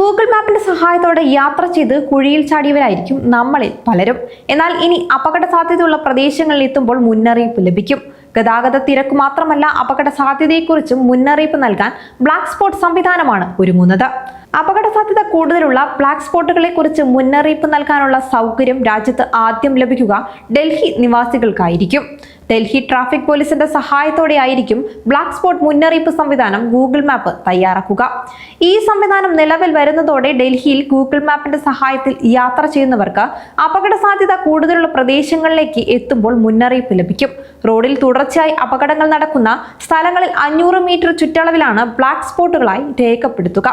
Google മാപ്പിന്റെ സഹായത്തോടെ യാത്ര ചെയ്ത് കുഴിയിൽ ചാടിയവരായിരിക്കും നമ്മളിൽ പലരും. എന്നാൽ ഇനി അപകട സാധ്യതയുള്ള പ്രദേശങ്ങളിൽ എത്തുമ്പോൾ മുന്നറിയിപ്പ് ലഭിക്കും. ഗതാഗത തിരക്ക് മാത്രമല്ല അപകട സാധ്യതയെക്കുറിച്ചും മുന്നറിയിപ്പ് നൽകാൻ ബ്ലാക്ക് സ്പോട്ട് സംവിധാനമാണ് ഒരുങ്ങുന്നത്. അപകട സാധ്യത കൂടുതലുള്ള ബ്ലാക്ക് സ്പോട്ടുകളെ കുറിച്ച് മുന്നറിയിപ്പ് നൽകാനുള്ള സൗകര്യം രാജ്യത്ത് ആദ്യം ലഭിക്കുക ഡൽഹി നിവാസികൾക്കായിരിക്കും. ഡൽഹി ട്രാഫിക് പോലീസിന്റെ സഹായത്തോടെ ആയിരിക്കും ബ്ലാക്ക് സ്പോട്ട് മുന്നറിയിപ്പ് സംവിധാനം ഗൂഗിൾ മാപ്പ് തയ്യാറാക്കുക. ഈ സംവിധാനം നിലവിൽ വരുന്നതോടെ ഡൽഹിയിൽ ഗൂഗിൾ മാപ്പിന്റെ സഹായത്തിൽ യാത്ര ചെയ്യുന്നവർക്ക് അപകട സാധ്യത കൂടുതലുള്ള പ്രദേശങ്ങളിലേക്ക് എത്തുമ്പോൾ മുന്നറിയിപ്പ് ലഭിക്കും. റോഡിൽ തുടർച്ചയായി അപകടങ്ങൾ നടക്കുന്ന സ്ഥലങ്ങളിൽ അഞ്ഞൂറ് മീറ്റർ ചുറ്റളവിലാണ് ബ്ലാക്ക് സ്പോട്ടുകളായി രേഖപ്പെടുത്തുക.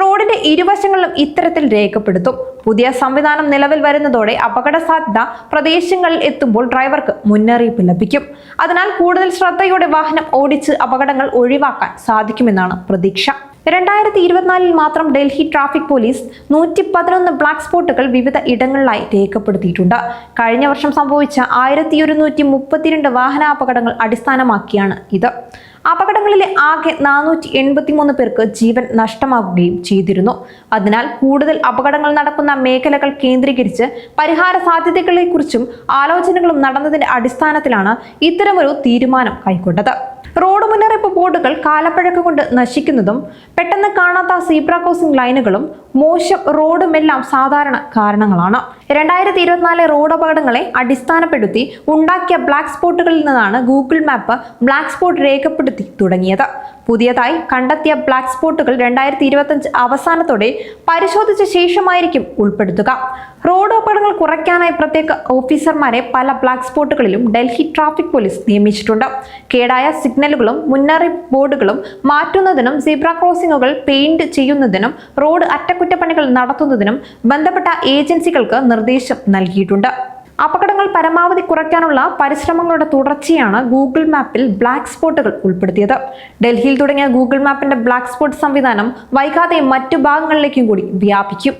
റോഡിന്റെ ഇരുവശങ്ങളിലും ഇത്തരത്തിൽ രേഖപ്പെടുത്തും. പുതിയ സംവിധാനം നിലവിൽ വരുന്നതോടെ അപകട സാധ്യത പ്രദേശങ്ങളിൽ എത്തുമ്പോൾ ഡ്രൈവർക്ക് മുന്നറിയിപ്പ് ലഭിക്കും. അതിനാൽ കൂടുതൽ ശ്രദ്ധയോടെ വാഹനം ഓടിച്ച് അപകടങ്ങൾ ഒഴിവാക്കാൻ സാധിക്കുമെന്നാണ് പ്രതീക്ഷ. രണ്ടായിരത്തി ഇരുപത്തിനാലിൽ മാത്രം ഡൽഹി ട്രാഫിക് പോലീസ് നൂറ്റി പതിനൊന്ന് ബ്ലാക്ക് സ്പോട്ടുകൾ വിവിധ ഇടങ്ങളിലായി രേഖപ്പെടുത്തിയിട്ടുണ്ട്. കഴിഞ്ഞ വർഷം സംഭവിച്ച ആയിരത്തി ഒരുന്നൂറ്റി മുപ്പത്തിരണ്ട് വാഹനാപകടങ്ങൾ അടിസ്ഥാനമാക്കിയാണ് ഇത്. അപകടങ്ങളിലെ ആകെ നാനൂറ്റി എൺപത്തിമൂന്ന് പേർക്ക് ജീവൻ നഷ്ടമാകുകയും ചെയ്തിരുന്നു. അതിനാൽ കൂടുതൽ അപകടങ്ങൾ നടക്കുന്ന മേഖലകൾ കേന്ദ്രീകരിച്ച് പരിഹാര സാധ്യതകളെക്കുറിച്ചും ആലോചനകളും നടന്നതിന്റെ അടിസ്ഥാനത്തിലാണ് ഇത്തരമൊരു തീരുമാനം കൈക്കൊണ്ടത്. റോഡ് മുന്നറിയിപ്പ് ബോർഡുകൾ കാലപ്പഴക്കം കൊണ്ട് നശിക്കുന്നതും പെട്ടെന്ന് കാണാത്ത സീബ്ര ക്രോസിംഗ് ലൈനുകളും മോശം റോഡുമെല്ലാം സാധാരണ കാരണങ്ങളാണ്. രണ്ടായിരത്തി ഇരുപത്തിനാല് റോഡ് അപകടങ്ങളെ അടിസ്ഥാനപ്പെടുത്തി ഉണ്ടാക്കിയ ബ്ലാക്ക് സ്പോട്ടുകളിൽ നിന്നാണ് ഗൂഗിൾ മാപ്പ് ബ്ലാക്ക് സ്പോട്ട് രേഖപ്പെടുത്തി തുടങ്ങിയത്. പുതിയതായി കണ്ടെത്തിയ ബ്ലാക്ക് സ്പോട്ടുകൾ രണ്ടായിരത്തി ഇരുപത്തഞ്ച് അവസാനത്തോടെ പരിശോധിച്ച ശേഷമായിരിക്കും ഉൾപ്പെടുത്തുക. റോഡ് അപകടങ്ങൾ കുറയ്ക്കാനായി പ്രത്യേക ഓഫീസർമാരെ പല ബ്ലാക്ക് സ്പോട്ടുകളിലും ഡൽഹി ട്രാഫിക് പോലീസ് നിയമിച്ചിട്ടുണ്ട്. കേടായ സിഗ്നലുകളും മുന്നറിയിപ്പ് ബോർഡുകളും മാറ്റുന്നതിനും സീബ്ര ക്രോസിംഗുകൾ പെയിന്റ് ചെയ്യുന്നതിനും റോഡ് അറ്റകുറ്റപ്പണികൾ നടത്തുന്നതിനും ബന്ധപ്പെട്ട ഏജൻസികൾക്ക് നിർദ്ദേശം നൽകിയിട്ടുണ്ട്. പരമാവധി കുറയ്ക്കാനുള്ള പരിശ്രമങ്ങളുടെ തുടർച്ചയാണ് ഗൂഗിൾ മാപ്പിൽ ബ്ലാക്ക് സ്പോട്ടുകൾ ഉൾപ്പെടുത്തിയത്. ഡൽഹിയിൽ തുടങ്ങിയ ഗൂഗിൾ മാപ്പിന്റെ ബ്ലാക്ക് സ്പോട്ട് സംവിധാനം വൈകാതെ മറ്റു ഭാഗങ്ങളിലേക്കും കൂടി വ്യാപിക്കും.